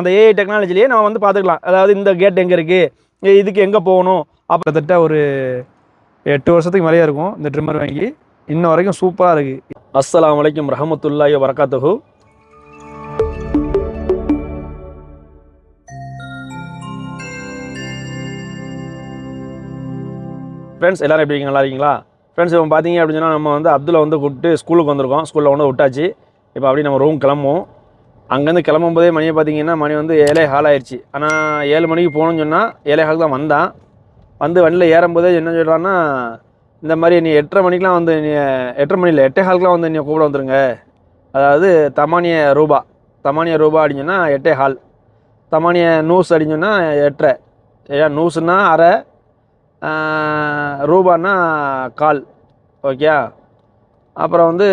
அந்த ஏஐ டெக்னாலஜிலேயே நம்ம வந்து பார்த்துக்கலாம். அதாவது இந்த கேட் எங்கே இருக்குது இதுக்கு எங்கே போகணும்? அப்போ ஒரு எட்டு வருஷத்துக்கு மேலேயே இருக்கும் இந்த ட்ரிம்மர் வாங்கி. இன்ன வரைக்கும் சூப்பராக இருக்குது அஸ்லாம் வலைக்கம் ரஹமத்துல்லாயோ வரகாத்துஹு ஃப்ரெண்ட்ஸ் எல்லோரும் எப்படி நல்லா இருக்கீங்களா? ஃப்ரெண்ட்ஸ் இப்போ பார்த்தீங்க அப்படின்னா நம்ம வந்து அப்துல்லா வந்து கூப்பிட்டு ஸ்கூலுக்கு வந்திருக்கோம். ஸ்கூலில் வந்து விட்டாச்சு. இப்போ அப்படியே நம்ம ரூம் கிளம்புவோம். அங்கேருந்து கிளம்பும் போதே மணியை பார்த்தீங்கன்னா மணி வந்து ஏழே ஹால் ஆயிடுச்சு. ஆனால் ஏழு மணிக்கு போகணும்னு சொன்னால் ஏழே ஹால் தான் வந்தான். வந்து வண்டியில் ஏறும்போதே என்ன சொல்கிறான்னா இந்த மாதிரி நீ எட்டரை மணிக்கெலாம் வந்து நீ எட்டரை மணியில் எட்டே ஹாலுக்குலாம் வந்து நீ கூப்பிட வந்துருங்க. அதாவது தமானிய ரூபா. தமானிய ரூபா அப்படின்னா எட்டே ஹால் தமானிய நூஸ் அப்படின்னா சொன்னால் எட்டரை. ஏன் நூஸுன்னா அரை ரூபான்னா கால். ஓகே அப்புறம் வந்து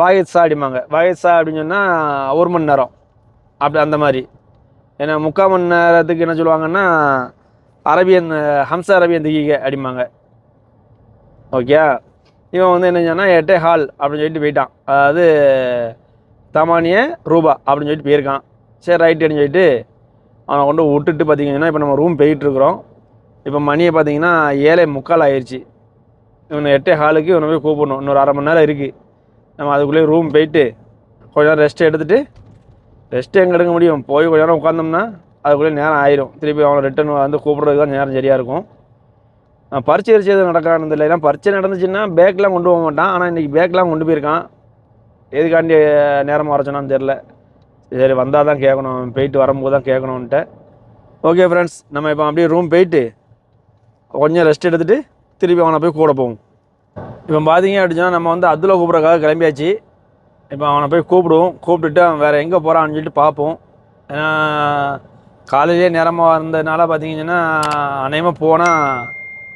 வாயித்ஸா அடிமாங்க வாயித்ஸா அப்படின்னு சொன்னால் ஒரு மணி நேரம். அப்படி அந்த மாதிரி. ஏன்னா முக்கால் மணி நேரத்துக்கு என்ன சொல்லுவாங்கன்னா அரபியன் ஹம்ச அரபியன் திகிக அடிப்பாங்க ஓகே? இவன் வந்து என்ன சொன்னால் எட்டே ஹால் அப்படின்னு சொல்லிட்டு போயிட்டான். அதாவது தமானிய ரூபா அப்படின்னு சொல்லிட்டு போயிருக்கான். சரி ரைட் அப்படின்னு சொல்லிட்டு அவனை கொண்டு விட்டுட்டு பார்த்தீங்கன்னா இப்போ நம்ம ரூம் போயிட்டுருக்குறோம். இப்போ மணியை பார்த்தீங்கன்னா ஏழை முக்கால் ஆயிடுச்சு இவனை எட்டே ஹாலுக்கு இவனை போய் கூப்பிடணும். இன்னொரு அரை மணி நேரம் இருக்குது நம்ம அதுக்குள்ளேயே ரூம் போயிட்டு கொஞ்ச நேரம் ரெஸ்ட் எடுத்துகிட்டு ரெஸ்ட் எங்கே எடுக்க முடியும்? போய் கொஞ்ச நேரம் உட்காந்தோம்னா அதுக்குள்ளே நேரம் ஆயிரும். திருப்பி அவனை ரிட்டன் வந்து கூப்பிட்றதுக்கு தான் நேரம் சரியாக இருக்கும். அஹ் பரீட்சை அரிசி எதுவும் நடக்கானது இல்லை ஏன்னா பரீட்சை நடந்துச்சுன்னா பேக்கெலாம் கொண்டு போக மாட்டான். ஆனால் இன்றைக்கி பேக்லாம் கொண்டு போயிருக்கான். எதுக்காண்டி நேரமாக வர தெரில சரி வந்தால் தான் கேட்கணும். போயிட்டு வரும்போது தான் கேட்கணுன்ட்டு ஓகே ஃப்ரெண்ட்ஸ் நம்ம இப்போ அப்படியே ரூம் போயிட்டு கொஞ்சம் ரெஸ்ட் எடுத்துகிட்டு திருப்பி அவனை போய் கூட போவோம். இப்போ பார்த்தீங்க அப்படின்னா நம்ம வந்து அதில் கூப்பிட்றக்காக கிளம்பியாச்சு. இப்போ அவனை போய் கூப்பிடுவோம். கூப்பிட்டுட்டு அவன் வேறு எங்கே போகிறான்னு சொல்லிட்டு பார்ப்போம். ஏன்னா காலையிலே நேரமாக இருந்ததுனால பார்த்தீங்கன்னா அநேகமாக போனால்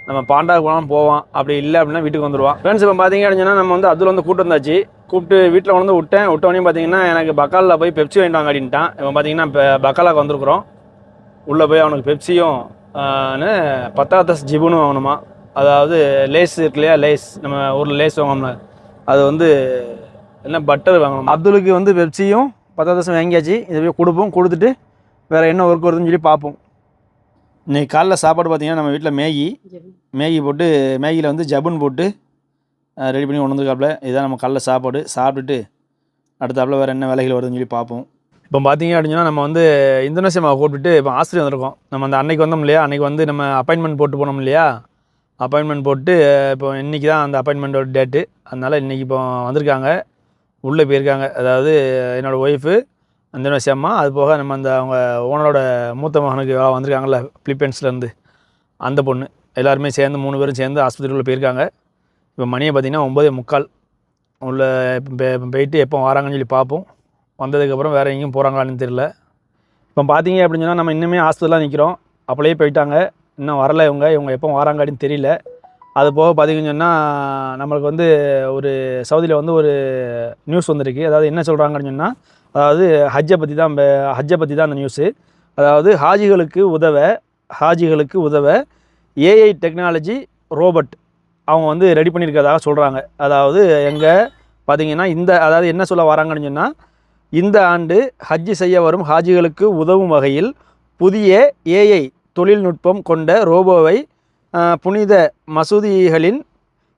நம்ம பாண்டா போனால் போவான். அப்படி இல்லை அப்படின்னா வீட்டுக்கு வந்துடுவான் ஃப்ரெண்ட்ஸ் இப்போ பார்த்தீங்க அப்படின்னா நம்ம வந்து அதில் வந்து கூட்டு வந்தாச்சு. கூப்பிட்டு வீட்டில் வந்து விட்டேன். விட்டோடனே பார்த்தீங்கன்னா எனக்கு பக்காலில் போய் பெப்சி வாங்கிட்டு வாங்க அப்படின்ட்டான். இப்போ பார்த்தீங்கன்னா இப்போ பக்காலாக்கு வந்திருக்குறோம். உள்ளே போய் அவனுக்கு பெப்சியும் பத்தாத்தஸ் ஜிபுனும் வாங்கணுமா? அதாவது லேஸ் இருக்கு இல்லையா? லேஸ். நம்ம ஊரில் லேஸ் வாங்கணும்ல. அது வந்து என்ன பட்டர் வாங்கணும்? அப்துலுக்கு வந்து பெப்சியும் பத்தாத்தஸும் வாங்கியாச்சு. இதை போய் கொடுப்போம் கொடுத்துட்டு வேறு என்ன ஒர்க் வருதுன்னு சொல்லி பார்ப்போம். இன்னைக்கு காலைல சாப்பாடு பார்த்தீங்கன்னா நம்ம வீட்டில் மேகி. மேகி போட்டு மேகியில் வந்து ஜபுன் போட்டு ரெடி பண்ணி கொண்டு வந்துருக்காப்புல இதுதான் நம்ம காலைல சாப்பாடு. சாப்பிட்டுட்டு அடுத்தாப்புல வேறு என்ன வேலைகள் வருதுன்னு சொல்லி பார்ப்போம். இப்போ பார்த்தீங்க அப்படின்னா நம்ம வந்து இந்தோனேசியாவை கூப்பிட்டு இப்போ ஆஸ்திரேலியா வந்திருக்கோம். நம்ம அந்த அன்னைக்கு வந்தோம் இல்லையா? அன்றைக்கி வந்து நம்ம அப்பாயின்மெண்ட் போட்டு போனோம் இல்லையா? அப்பாயின்மெண்ட் போட்டு இப்போ இன்றைக்கி தான் அந்த அப்பாயின்மெண்ட்டோட டேட்டு அதனால் இன்றைக்கி இப்போ வந்திருக்காங்க. உள்ளே போயிருக்காங்க. அதாவது என்னோடய ஒய்ஃபு அந்த அம்மா அது போக நம்ம அந்த அவங்க ஓனரோட மூத்த மகனுக்கு வேலை வந்திருக்காங்கல்ல பிலிப்பைன்ஸ்லேருந்து அந்த பொண்ணு. எல்லாருமே சேர்ந்து மூணு பேரும் சேர்ந்து ஆஸ்பத்திரிக்குள்ளே போயிருக்காங்க. இப்போ மணியை பார்த்திங்கன்னா ஒம்பதே முக்கால். உள்ள இப்போ போயிட்டு எப்போ வராங்கன்னு சொல்லி பார்ப்போம். வந்ததுக்கப்புறம் வேறு எங்கேயும் போகிறாங்களான்னு தெரியல. இப்போ பார்த்தீங்க அப்படின்னு சொன்னால் நம்ம இன்னுமே ஹாஸ்பிட்டலாக நிற்கிறோம் அப்படியே போயிட்டாங்க. இன்னும் வரல இவங்க. இவங்க எப்போ வராங்க அப்படின்னு தெரியல. அது போக பார்த்தீங்கன்னு சொன்னால் நம்மளுக்கு வந்து ஒரு சவுதியில் வந்து ஒரு நியூஸ் வந்திருக்கு. அதாவது என்ன சொல்கிறாங்கன்னு சொன்னால் அதாவது ஹஜ்ஜை பற்றி தான் ஹஜ்ஜை பற்றி தான் அந்த நியூஸு அதாவது ஹாஜிகளுக்கு உதவ ஹாஜிகளுக்கு உதவ ஏஐ டெக்னாலஜி ரோபோட் அவங்க வந்து ரெடி பண்ணியிருக்கிறதாக சொல்கிறாங்க அதாவது எங்கே பார்த்தீங்கன்னா இந்த அதாவது என்ன சொல்ல வராங்கன்னு சொன்னால் இந்த ஆண்டு ஹஜ்ஜி செய்ய வரும் ஹாஜிகளுக்கு உதவும் வகையில் புதிய ஏஐ தொழில்நுட்பம் கொண்ட ரோபோவை புனித மசூதிகளின்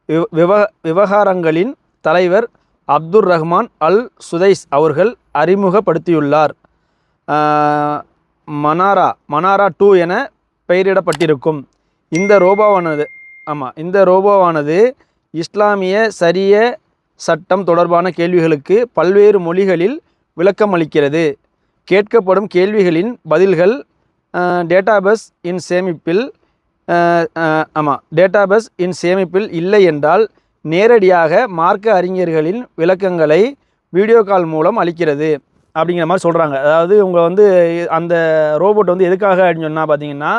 விவ- விவ விவகாரங்களின் தலைவர் அப்துர் ரஹ்மான் அல் சுதைஸ் அவர்கள் அறிமுகப்படுத்தியுள்ளார். மனாரா மனாரா டூ என பெயரிடப்பட்டிருக்கும். இந்த ரோபோவானது ஆமாம் இந்த ரோபோவானது இஸ்லாமிய சரிய சட்டம் தொடர்பான கேள்விகளுக்கு பல்வேறு மொழிகளில் விளக்கம் அளிக்கிறது. கேட்கப்படும் கேள்விகளின் பதில்கள் டேட்டாபஸ் இன் சேமிப்பில் ஆமாம் டேட்டாபேஸ் இன் சேமிப்பில் இல்லை என்றால் நேரடியாக மார்க்க அறிஞர்களின் விளக்கங்களை வீடியோ கால் மூலம் அளிக்கிறது அப்படிங்கிற மாதிரி சொல்கிறாங்க அதாவது இவங்க வந்து அந்த ரோபோட் வந்து எதுக்காக அப்படின்னு சொன்னால் பார்த்தீங்கன்னா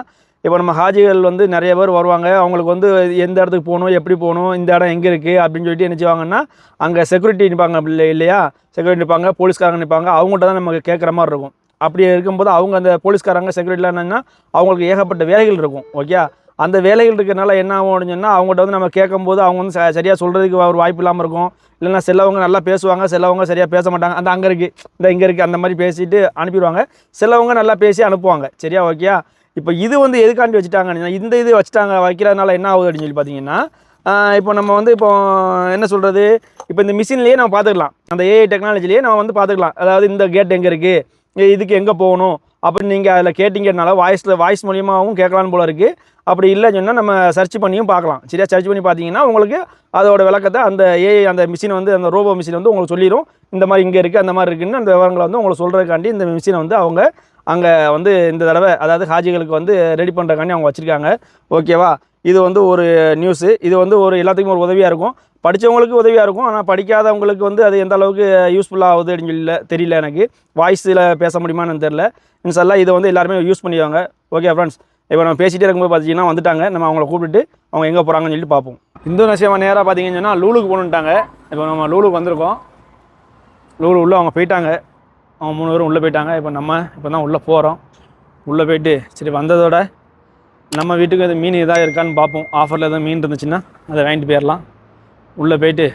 இப்போ நம்ம ஹாஜிகள் வந்து நிறைய பேர் வருவாங்க. அவங்களுக்கு வந்து எந்த இடத்துக்கு போகணும் எப்படி போகணும் இந்த இடம் எங்கே இருக்குது அப்படின்னு சொல்லிட்டு என்ன செய்வாங்கன்னா அங்கே செக்யூரிட்டி நிற்பாங்க இல்லை இல்லையா? செக்யூரிட்டி நிற்பாங்க போலீஸ்காரங்க நிற்பாங்க. அவங்கள்ட்ட தான் நமக்கு கேட்குற மாதிரி இருக்கும். அப்படி இருக்கும்போது அவங்க அந்த போலீஸ்காரங்க செக்யூரிட்டிலாம் என்னென்னா அவங்களுக்கு ஏகப்பட்ட வேலைகள் இருக்கும். ஓகே அந்த வேலைகள் இருக்கிறனால என்ன ஆகும் அப்படின்னு சொன்னால் அவங்ககிட்ட வந்து நம்ம கேட்கும்போது அவங்க வந்து ச- சொல்கிறதுக்கு ஒரு வாய்ப்பு இல்லாமல் இருக்கும். இல்லைன்னா சிலவங்க நல்லா பேசுவாங்க சிலவங்க சரியாக பேச மாட்டாங்க. அந்த அங்கே இருக்குது இந்த இங்கே இருக்குது அந்த மாதிரி பேசிட்டு அனுப்பிடுவாங்க. சிலவங்க நல்லா பேசி அனுப்புவாங்க. சரியா ஓகேயா இப்போ இது வந்து எதுக்காண்டி வச்சுட்டாங்க இந்த இது வச்சுட்டாங்க வைக்கிறதுனால என்ன ஆகுது அப்படின்னு சொல்லி பார்த்தீங்கன்னா இப்போ நம்ம வந்து இப்போ என்ன சொல்கிறது இப்போ இந்த மிஷின்லேயே நம்ம பார்த்துக்கலாம். அந்த ஏஐ டெக்னாலஜிலேயே நம்ம வந்து பார்த்துக்கலாம். அதாவது இந்த கேட் எங்கே இருக்குது இதுக்கு எங்கே போகணும்? அப்படி நீங்கள் அதில் கேட்டிங்கனால வாய்ஸில் வாய்ஸ் மூலியமாகவும் கேட்கலான்னு போல இருக்குது அப்படி இல்லைன்னு சொன்னால் நம்ம சர்ச் பண்ணியும் பார்க்கலாம். சரியா? சர்ச் பண்ணி பார்த்தீங்கன்னா உங்களுக்கு அதோட விளக்கத்தை அந்த ஏஐ அந்த மிஷின் வந்து அந்த ரோபோ மிஷின் வந்து உங்களுக்கு சொல்லிடும் இந்த மாதிரி இங்கே இருக்குது அந்த மாதிரி இருக்குன்னு அந்த விவரங்களை வந்து உங்களுக்கு சொல்கிறதுக்காண்டி இந்த மிஷினை வந்து அவங்க அங்கே வந்து இந்த தடவை அதாவது ஹாஜிகளுக்கு வந்து ரெடி பண்ணுறக்காண்டி அவங்க வச்சுருக்காங்க. ஓகேவா இது வந்து ஒரு நியூஸு இது வந்து ஒரு எல்லாத்துக்கும் ஒரு உதவியாக இருக்கும். படித்தவங்களுக்கு உதவியாக இருக்கும். ஆனால் படிக்காதவங்களுக்கு வந்து அது எந்த அளவுக்கு யூஸ்ஃபுல்லாக ஆகுது அப்படின்னு சொல்லி தெரியல எனக்கு. வாய்ஸில் பேச முடியுமான்னு தெரில இன்ஷால்லா இதை வந்து எல்லாருமே யூஸ் பண்ணிடுவாங்க. ஓகே ஃப்ரெண்ட்ஸ் இப்போ நம்ம பேசிகிட்டே இருக்கும்போது பார்த்தீங்கன்னா வந்துட்டாங்க. நம்ம அவங்கள கூப்பிட்டுட்டு அவங்க எங்கே போகிறாங்கன்னு சொல்லிட்டு பார்ப்போம் இந்தோனேஷியாவை நேராக பார்த்தீங்கன்னு சொன்னால் லூலுக்கு போகணுன்ட்டாங்க இப்போ நம்ம லூலுக்கு வந்திருக்கோம். லூலு உள்ளே அவங்க போயிட்டாங்க. அவங்க மூணு பேரும் உள்ளே போயிட்டாங்க. இப்போ நம்ம இப்போ தான் உள்ளே போகிறோம் உள்ளே போயிட்டு சரி வந்ததோட நம்ம வீட்டுக்கு எது மீன் எதாவது இருக்கான்னு பார்ப்போம் ஆஃபரில் எதுவும் மீன் இருந்துச்சுன்னா அதை வாங்கிட்டு போயிடலாம் உள்ளே போயிட்டு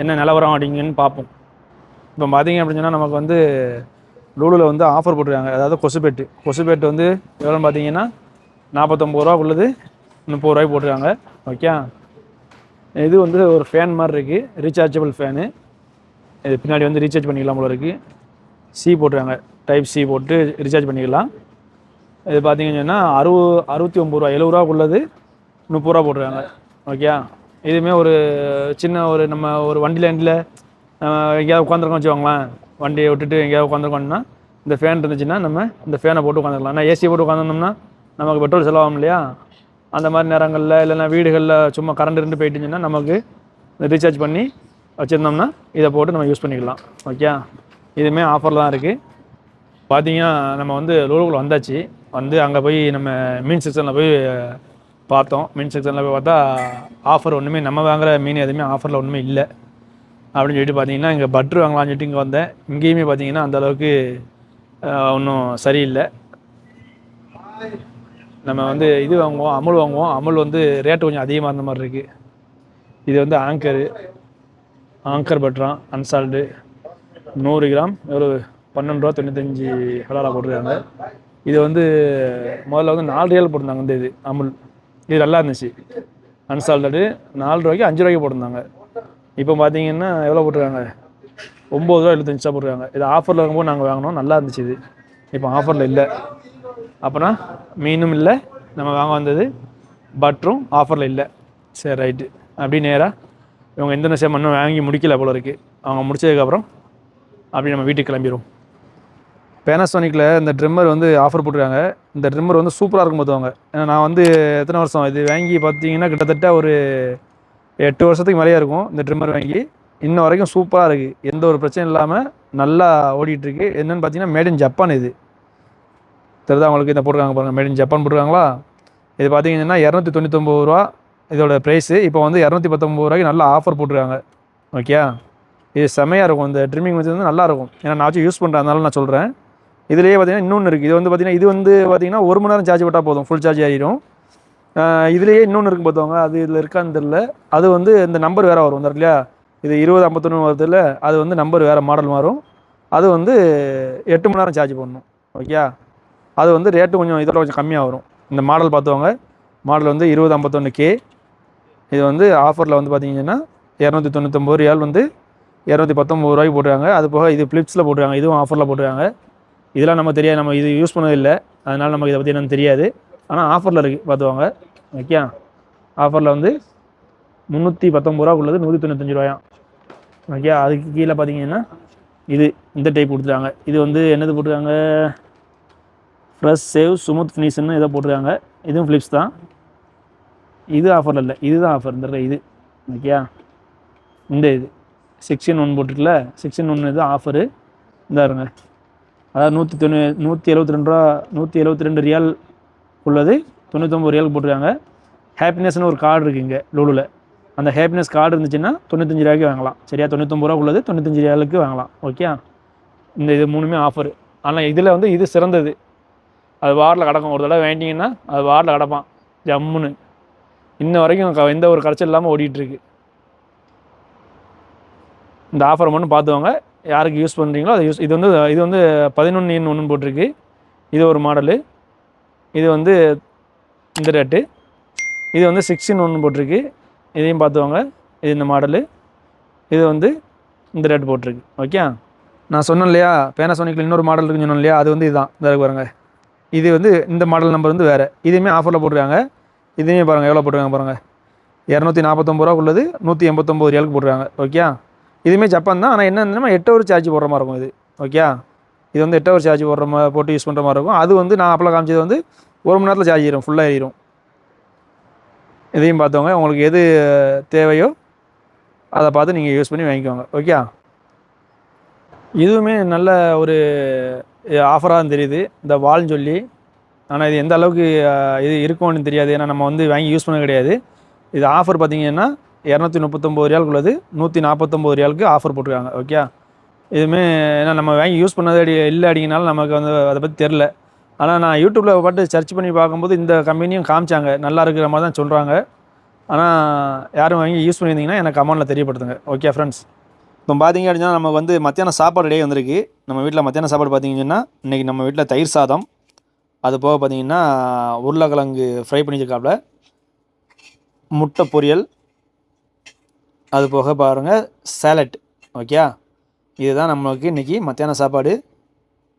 என்ன நிலவரம் அப்படிங்கன்னு பார்ப்போம். இப்போ பார்த்தீங்க அப்படின்னு சொன்னால் நமக்கு வந்து லூலுவில் வந்து ஆஃபர் போட்டிருக்காங்க. அதாவது கொசுபேட்டு கொசுபேட்டு வந்து எவ்வளோன்னு பார்த்தீங்கன்னா நாற்பத்தொம்பது ரூபா உள்ளது. முப்பது ரூபாய் போட்டிருக்காங்க. ஓகே இது வந்து ஒரு ஃபேன் மாதிரி இருக்குது ரீசார்ஜபிள் ஃபேனு இது பின்னாடி வந்து ரீசார்ஜ் பண்ணிக்கலாம் போல இருக்குது சி போட்டிருக்காங்க. டைப் சி போட்டு ரீசார்ஜ் பண்ணிக்கலாம். இது பார்த்தீங்கன்னு சொன்னால் அறுபது அறுபத்தி ஒம்பது ரூபா எழுபது ரூபா உள்ளது. முப்பது ரூபா போட்டிருக்காங்க. ஓகே இதுவுமே ஒரு சின்ன ஒரு நம்ம ஒரு வண்டி லைனில் எங்கேயாவது உட்காந்துருக்கோம் வச்சுக்கோங்களேன். வண்டியை விட்டுட்டு எங்கேயாவது உட்காந்துருக்கோம்னா இந்த ஃபேன் இருந்துச்சுன்னா நம்ம இந்த ஃபேனை போட்டு உட்காந்துக்கலாம் ஆனால் ஏசி போட்டு உட்காந்துருந்தோம்னா நமக்கு பெட்ரோல் செலவாகும் இல்லையா? அந்த மாதிரி நேரங்களில் இல்லைன்னா வீடுகளில் சும்மா கரண்ட் இருந்து போயிட்டுச்சுன்னா நமக்கு ரீசார்ஜ் பண்ணி வச்சுருந்தோம்னா இதை போட்டு நம்ம யூஸ் பண்ணிக்கலாம். ஓகே இதுவுமே ஆஃபரில் தான் இருக்குது பார்த்தீங்கன்னா நம்ம வந்து லூலுக்குள்ளே வந்தாச்சு. வந்து அங்கே போய் நம்ம மீன் செக்ஷனில் போய் பார்த்தோம். மீன் செக்ஷனில் போய் பார்த்தா ஆஃபர் ஒன்றுமே நம்ம வாங்குற மீன் எதுவுமே ஆஃபரில் ஒன்றுமே இல்லை. அப்படின்னு சொல்லிட்டு பார்த்தீங்கன்னா இங்கே பட்ரு வாங்கலாம்னு சொல்லிட்டு இங்கே வந்தேன். இங்கேயுமே பார்த்தீங்கன்னா அந்த அளவுக்கு ஒன்றும் சரியில்லை. நம்ம வந்து இது வாங்குவோம் அமுல் வாங்குவோம். அமுல் வந்து ரேட்டு கொஞ்சம் அதிகமாக இருந்த மாதிரி இருக்குது இது வந்து ஆங்கரு ஆங்கர் பட்ரான் அன்சால்டு நூறு கிராம் ஒரு பன்னெண்டு ரூபா தொண்ணூத்தஞ்சு ஹலாலா போட்டிருக்காங்க. இது வந்து முதல்ல வந்து நாலு ரியல் போட்டிருந்தாங்க இந்த இது அமுல். இது நல்லா இருந்துச்சு. அன்சால்டடு நாலு ரூபாய்க்கு அஞ்சு ரூபாய்க்கு போட்டிருந்தாங்க. இப்போ பார்த்தீங்கன்னா எவ்வளோ போட்டிருக்காங்க? ஒம்பது ரூபா எழுபத்தஞ்சா போட்டிருக்காங்க. இது ஆஃபரில் இருக்கும்போது நாங்கள் வாங்கினோம். நல்லா இருந்துச்சு இது. இப்போ ஆஃபரில் இல்லை. அப்போனா மீனும் இல்லை. நம்ம வாங்க வந்தது பட்டரும் ஆஃபரில் இல்லை. சரி ரைட்டு அப்படி நேராக இவங்க இந்தோனேஷியா மண்ணும் வாங்கி முடிக்கல போல இருக்குது அவங்க முடிச்சதுக்கப்புறம் அப்படி நம்ம வீட்டுக்கு கிளம்பிடுவோம் பேனாசோனிக்கில் இந்த ட்ரிம்மர் வந்து ஆஃபர் போட்டிருக்காங்க. இந்த ட்ரிம்மர் வந்து சூப்பராக இருக்கும் பார்த்துவாங்க. ஏன்னா நான் வந்து எத்தனை வருஷம் இது வாங்கி பார்த்தீங்கன்னா கிட்டத்தட்ட ஒரு எட்டு வருஷத்துக்கு மேலேயே இருக்கும் இந்த ட்ரிம்மர் வாங்கி. இன்ன வரைக்கும் சூப்பராக இருக்குது எந்த ஒரு பிரச்சனையும் இல்லாமல் நல்லா ஓடிட்டுருக்கு. என்னென்னு பார்த்தீங்கன்னா மேட் இன் ஜப்பான் இது. தெரிதா உங்களுக்கு? இந்த போட்டிருக்காங்க பாருங்கள் மேட் இன் ஜப்பான் போட்டிருக்காங்களா? இது பார்த்தீங்கன்னா இரநூத்தி தொண்ணூத்தொம்பது ரூபா இதோட ப்ரைஸு இப்போ வந்து இரநூத்தி பத்தொம்பது ரூபாய்க்கு நல்லா ஆஃபர் போட்டிருக்காங்க. ஓகே இது செமையாக இருக்கும். இந்த ட்ரிம்மிங் வந்து வந்து நல்லாயிருக்கும் ஏன்னா நான் வச்சு யூஸ் பண்ணுறேன் அதனால நான் சொல்கிறேன் இதுலேயே பார்த்தீங்கன்னா இன்னொன்று இருக்குது இது வந்து பார்த்திங்கன்னா இது வந்து பார்த்தீங்கன்னா ஒரு மணி நேரம் சார்ஜ் விட்டால் போதும். ஃபுல் சார்ஜ் ஆகிடும் இதுலேயே இன்னொன்று இருக்குது பார்த்தவங்க அது இதில் இருக்கான்னு தெரில அது வந்து இந்த நம்பர் வேறு வரும். இந்த இல்லையா இது இருபது ஐம்பத்தொன்று வருதுல அது வந்து நம்பர் வேறு மாடல் மாறும். அது வந்து எட்டு மணி நேரம் சார்ஜ் பண்ணணும் ஓகே அது வந்து ரேட்டு கொஞ்சம் இதோட கொஞ்சம் கம்மியாக வரும் இந்த மாடல் பார்த்துவாங்க மாடல் வந்து இருபது ஐம்பத்தொன்று கே இது வந்து ஆஃபரில் வந்து பார்த்தீங்கன்னா இரநூத்தி தொண்ணூத்தொம்பது ரியால் வந்து இரநூத்தி பத்தொம்பது ரூபாய்க்கு போட்டுருக்காங்க. அது போக இது ஃப்ளிப்ஸில் போட்டுருக்காங்க. இதுவும் ஆஃபரில் போட்டுருக்காங்க. இதெல்லாம் நம்ம தெரியாது நம்ம இது யூஸ் பண்ணதில்லை அதனால் நமக்கு இதை பற்றி என்னென்னு தெரியாது. ஆனால் ஆஃபரில் இருக்குது பார்த்துவாங்க ஓகே ஆஃபரில் வந்து முந்நூற்றி பத்தொம்பது ரூபா உள்ளது நூற்றி தொண்ணூத்தஞ்சு ரூபாயாம் ஓகே அதுக்கு கீழே பார்த்தீங்கன்னா இது இந்த டைப் கொடுத்துருக்காங்க இது வந்து என்னது போட்டிருக்காங்க? ஃப்ரெஷ் சேவ் சுமுத் ஃபினிஷ்னு இதை போட்டிருக்காங்க. இதுவும் ஃப்ளிப்ஸ் தான். இது ஆஃபரில் இல்லை. இதுதான் ஆஃபர் இந்த இது. ஓகே இந்த இது. செக்ஷன் ஒன் போட்டுருக்குல செக்ஷன் ஒன்று இது ஆஃபரு இந்த இருங்க. அதாவது நூற்றி தொண்ணூ நூற்றி எழுபத்தி ரெண்டு ரூபா நூற்றி எழுபத்தி ரெண்டு ரியால் உள்ளது. தொண்ணூத்தொம்பது ரியாலுக்கு போட்டிருக்காங்க. ஹாப்பினஸ்னு ஒரு கார்டு இருக்குது இங்கே லூலுவில் அந்த ஹாப்பினஸ் கார்டு இருந்துச்சுன்னா தொண்ணூத்தஞ்சு ரூபாய்க்கு வாங்கலாம். சரியா? தொண்ணூத்தொம்பது ரூபா உள்ளது தொண்ணூத்தஞ்சு ரியாலுக்கு வாங்கலாம். ஓகே? இந்த இது மூணுமே ஆஃபர் ஆனால் இதில் வந்து இது சிறந்தது. அது வாரில் கிடக்கும். ஒரு தடவை வேண்டிங்கன்னா அது வாரில் கிடப்பான். ஜம்முன்னு. இன்ன வரைக்கும் க- எந்த ஒரு கரைச்சல் இல்லாமல் ஓடிட்டுருக்கு இந்த ஆஃபரை மட்டும் பார்த்துவாங்க யாருக்கு யூஸ் பண்ணுறீங்களோ அதை யூஸ் இது வந்து இது வந்து பதினொன்று இன் ஒன்று போட்டிருக்கு. இது ஒரு மாடலு. இது வந்து இந்த ரேட்டு. இது வந்து சிக்ஸ்டின் ஒன்று போட்டிருக்கு. இதையும் பார்த்துவாங்க இது இந்த மாடலு. இது வந்து இந்த ரேட் போட்டிருக்கு. ஓகே? நான் சொன்னேன் இல்லையா? பேனாசோனிக்கில் இன்னொரு மாடல் இருக்குன்னு சொன்னேன் இல்லையா? அது வந்து இதுதான். இந்த பாருங்கள் பாருங்க. இது வந்து இந்த மாடல் நம்பர் வந்து வேறு. இதுவுமே ஆஃபரில் போட்டிருக்காங்க. இதையுமே பாருங்கள் எவ்வளோ போட்டிருக்காங்க பாருங்கள் இரநூத்தி நாற்பத்தொம்பது ரூபா உள்ளது நூற்றி எண்பத்தொம்பது ரியாலுக்கு போட்டிருக்காங்க. ஓகே? இதுவுமே ஜப்பான் தான். ஆனால் என்னன்னா எட்டு ஹவர் சார்ஜ் போடுற மாதிரி இருக்கும் இது. ஓகே இது வந்து எட்டு ஹவர் சார்ஜ் போடுற மாதிரி போட்டு யூஸ் பண்ணுற மாதிரி இருக்கும். அது வந்து நான் அப்போலாம் காமிச்சது வந்து ஒரு மணி நேரத்தில் சார்ஜ் ஏறும் ஃபுல்லாக ஏறிடும் இதையும் பார்த்தவங்க உங்களுக்கு எது தேவையோ அதை பார்த்து நீங்கள் யூஸ் பண்ணி வாங்கிக்கோங்க. ஓகே இதுவுமே நல்ல ஒரு ஆஃபராக தெரியுது. இந்த வால்னு சொல்லி. ஆனால் இது எந்த அளவுக்கு இது இருக்கும்னு தெரியாது. ஏன்னா நம்ம வந்து வாங்கி யூஸ் பண்ண கிடையாது. இது ஆஃபர் பார்த்தீங்கன்னா இரநூத்தி முப்பத்தொம்போது ரியாலுக்கு உள்ளது. நூற்றி நாற்பத்தொம்போது ரியாலுக்கு ஆஃபர் போட்டிருக்காங்க. ஓகே இதுவுமே ஏன்னா நம்ம வாங்கி யூஸ் பண்ணது அடி இல்லை அப்படிங்கனால நமக்கு வந்து அதை பற்றி தெரில ஆனால் நான் யூடியூப்பில் பாட்டு சர்ச் பண்ணி பார்க்கும்போது இந்த கம்பெனியும் காமிச்சாங்க. நல்லா இருக்கிற மாதிரி தான் சொல்கிறாங்க ஆனால் யாரும் வாங்கி யூஸ் பண்ணியிருந்தீங்கன்னா எனக்கு கமெண்ட்டில் தெரியப்படுத்துங்க. ஓகே ஃப்ரெண்ட்ஸ் இப்போ பார்த்தீங்க அப்படின்னா நமக்கு வந்து மத்தியானம் சாப்பாடு இடையே வந்திருக்கு. நம்ம வீட்டில் மத்தியானம் சாப்பாடு பார்த்தீங்கன்னா இன்றைக்கி நம்ம வீட்டில் தயிர் சாதம். அது போக பார்த்தீங்கன்னா உருளைக்கிழங்கு ஃப்ரை பண்ணியிருக்காப்புல முட்டை பொரியல். அது போக பாருங்கள் சேலட் ஓகே இதுதான் நம்மளுக்கு இன்றைக்கி மத்தியான சாப்பாடு.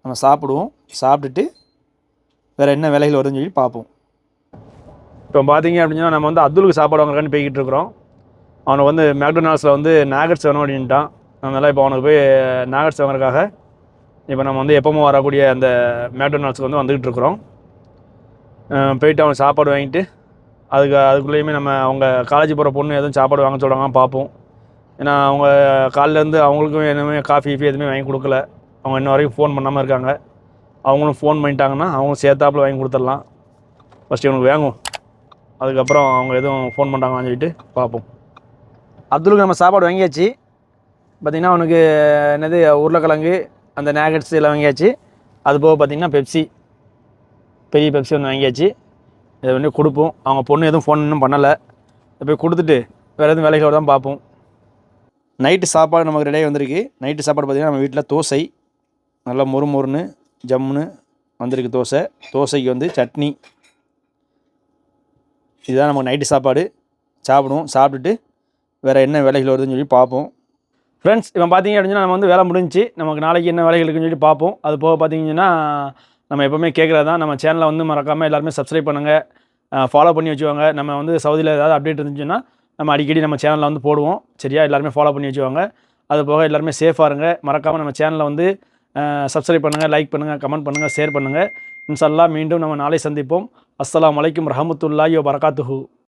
நம்ம சாப்பிடுவோம். சாப்பிட்டுட்டு வேறு என்ன வேலைகள் வருதுன்னு சொல்லி பார்ப்போம். இப்போ பார்த்தீங்க அப்படின்னா நம்ம வந்து அப்துலுக்கு சாப்பாடு வாங்குறதுக்காண்டி போய்கிட்டு இருக்கிறோம். அவனுக்கு வந்து மேக்டொனால்ட்ஸில் வந்து நாகட்ஸ் வேணும் அப்படின்ட்டான். அதனால் இப்போ அவனுக்கு போய் நாகட்ஸ் வாங்குறதுக்காக இப்போ நம்ம வந்து எப்பவும் வரக்கூடிய அந்த மேக்டொனால்ட்ஸ்க்கு வந்து வந்துக்கிட்டு இருக்கிறோம். போயிட்டு அவனுக்கு சாப்பாடு வாங்கிட்டு அதுக்கு அதுக்குள்ளேயுமே நம்ம அவங்க காலேஜ் போகிற பொண்ணு எதுவும் சாப்பாடு வாங்க சொல்கிறாங்க பார்ப்போம் ஏன்னா அவங்க காலிலேருந்து அவங்களுக்கும் எதுவுமே காஃபி கீஃபி எதுவுமே வாங்கி கொடுக்கல. அவங்க இன்ன வரைக்கும் ஃபோன் பண்ணாமல் இருக்காங்க. அவங்களும் ஃபோன் பண்ணிட்டாங்கன்னா அவங்களும் சேர்த்தாப்புல வாங்கி கொடுத்துடலாம். ஃபஸ்ட்டு இவனுக்கு வாங்கும் அதுக்கப்புறம் அவங்க எதுவும் ஃபோன் பண்ணுறாங்களான்னு சொல்லிட்டு பார்ப்போம் அப்துலுக்கு நம்ம சாப்பாடு வாங்கியாச்சு. பார்த்திங்கன்னா அவனுக்கு என்னது உருளைக்கிழங்கு அந்த நேகட்ஸ் எல்லாம் வாங்கியாச்சு. அது போக பார்த்திங்கன்னா பெப்சி பெரிய பெப்சி ஒன்று வாங்கியாச்சு. இதை வந்து கொடுப்போம். அவங்க பொண்ணு எதுவும் ஃபோன் இன்னும் பண்ணலை. போய் கொடுத்துட்டு வேறு எதுவும் வேலைகளோட தான் பார்ப்போம். நைட்டு சாப்பாடு நமக்கு ரெடியாக வந்திருக்கு. நைட்டு சாப்பாடு பார்த்திங்கன்னா நம்ம வீட்டில் தோசை நல்லா மொறு மொறுன்னு ஜம்முன்னு வந்திருக்கு தோசை. தோசைக்கு வந்து சட்னி. இதுதான் நமக்கு நைட்டு சாப்பாடு. சாப்பிடுவோம். சாப்பிட்டுட்டு வேறு என்ன வேலைகள் வருதுன்னு சொல்லி பார்ப்போம். ஃப்ரெண்ட்ஸ் இப்போ பார்த்தீங்க அப்படின்னா நம்ம வந்து வேலை முடிஞ்சுச்சு நமக்கு நாளைக்கு என்ன வேலைகள் இருக்குன்னு சொல்லி பார்ப்போம். அது போக பார்த்தீங்கன்னா நம்ம எப்போவுமே கேட்குறது தான் நம்ம சேனலை வந்து மறக்காமல் எல்லாருமே சப்ஸ்கிரைப் பண்ணுங்கள் ஃபாலோ பண்ணி வச்சுவாங்க நம்ம வந்து சவுதியில் ஏதாவது அப்டேட் இருந்துச்சுன்னா நம்ம அடிக்கடி நம்ம சேனலில் வந்து போடுவோம். சரியா? எல்லாருமே ஃபாலோ பண்ணி வச்சுவாங்க அது போக எல்லாருமே சேஃபாக இருங்க. மறக்காமல் நம்ம சேனலை வந்து சப்ஸ்கிரைப் பண்ணுங்கள் லைக் பண்ணுங்கள் கமெண்ட் பண்ணுங்கள் ஷேர் பண்ணுங்கள் இன்ஷல்லா மீண்டும் நம்ம நாளை சந்திப்போம். அஸ்லாம் வலைக்கம் ரஹமத்துல்லாயோ பரகாத்துஹூ